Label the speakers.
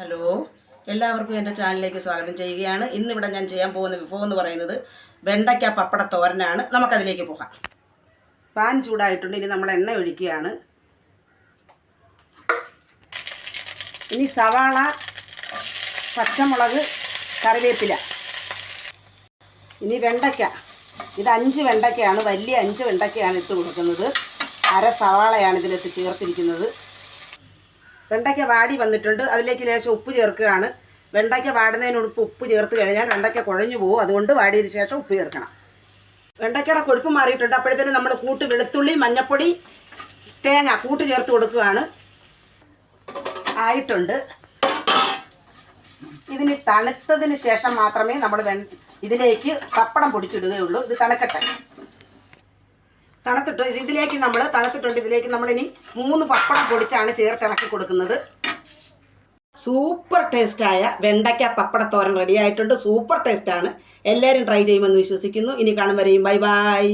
Speaker 1: Hello. എല്ലാവർക്കും എന്റെ ചാനലിലേക്ക് സ്വാഗതം ചെയ്യുകയാണ്. ഇന്നിവിടെ ഞാൻ ചെയ്യാൻ പോകുന്ന വിഭവം എന്ന് പറയുന്നത് വെണ്ടയ്ക്ക പപ്പട തോരനാണ് നമുക്കതിലേക്ക് പോകാം. പാൻ ചൂടായിട്ടുണ്ട്. ഇനി നമ്മൾ എണ്ണ ഒഴിക്കുകയാണ്. ഇനി സവാള പച്ചമുളക് കറിവേപ്പില. ഇനി വെണ്ടയ്ക്ക. ഇത് അഞ്ച് വെണ്ടയ്ക്കയാണ്. വലിയ അഞ്ച് വെണ്ടയ്ക്കയാണ് ഇട്ട് കൊടുക്കുന്നത്. അര സവാളയാണ് ഇതിലിട്ട് ചേർത്തിരിക്കുന്നത്. വെണ്ടയ്ക്ക വാടി വന്നിട്ടുണ്ട്. അതിലേക്ക് ലേശം ഉപ്പ് ചേർക്കുകയാണ്. വെണ്ടയ്ക്ക വാടുന്നതിനോട് ഉപ്പ് ചേർത്ത് കഴിഞ്ഞാൽ വെണ്ടയ്ക്ക കുഴഞ്ഞു പോകും. അതുകൊണ്ട് വാടിയതിന് ശേഷം ഉപ്പ് ചേർക്കണം. വെണ്ടയ്ക്കയുടെ കൊഴുപ്പ് മാറിയിട്ടുണ്ട്. അപ്പോഴത്തേനും നമ്മൾ കൂട്ട് വെളുത്തുള്ളി മഞ്ഞപ്പൊടി തേങ്ങ കൂട്ട് ചേർത്ത് കൊടുക്കുകയാണ്. ആയിട്ടുണ്ട്. ഇതിന് തണുത്തതിന് ശേഷം മാത്രമേ നമ്മൾ ഇതിലേക്ക് പപ്പടം പൊടിച്ചിടുകയുള്ളൂ. ഇത് തണുക്കട്ടെ. തണുത്തിട്ട് ഇതിലേക്ക് നമ്മൾ തണുത്തിട്ടുണ്ട്. ഇതിലേക്ക് നമ്മളിനി മൂന്ന് പപ്പടം പൊടിച്ചാണ് ചേർത്തിണക്കി കൊടുക്കുന്നത്. സൂപ്പർ ടേസ്റ്റായ വെണ്ടയ്ക്ക പപ്പടത്തോരൻ തോരൻ റെഡിയായിട്ടുണ്ട് സൂപ്പർ ടേസ്റ്റാണ് എല്ലാവരും ട്രൈ ചെയ്യുമെന്ന് വിശ്വസിക്കുന്നു. ഇനി കാണും വരെയും. Bye bye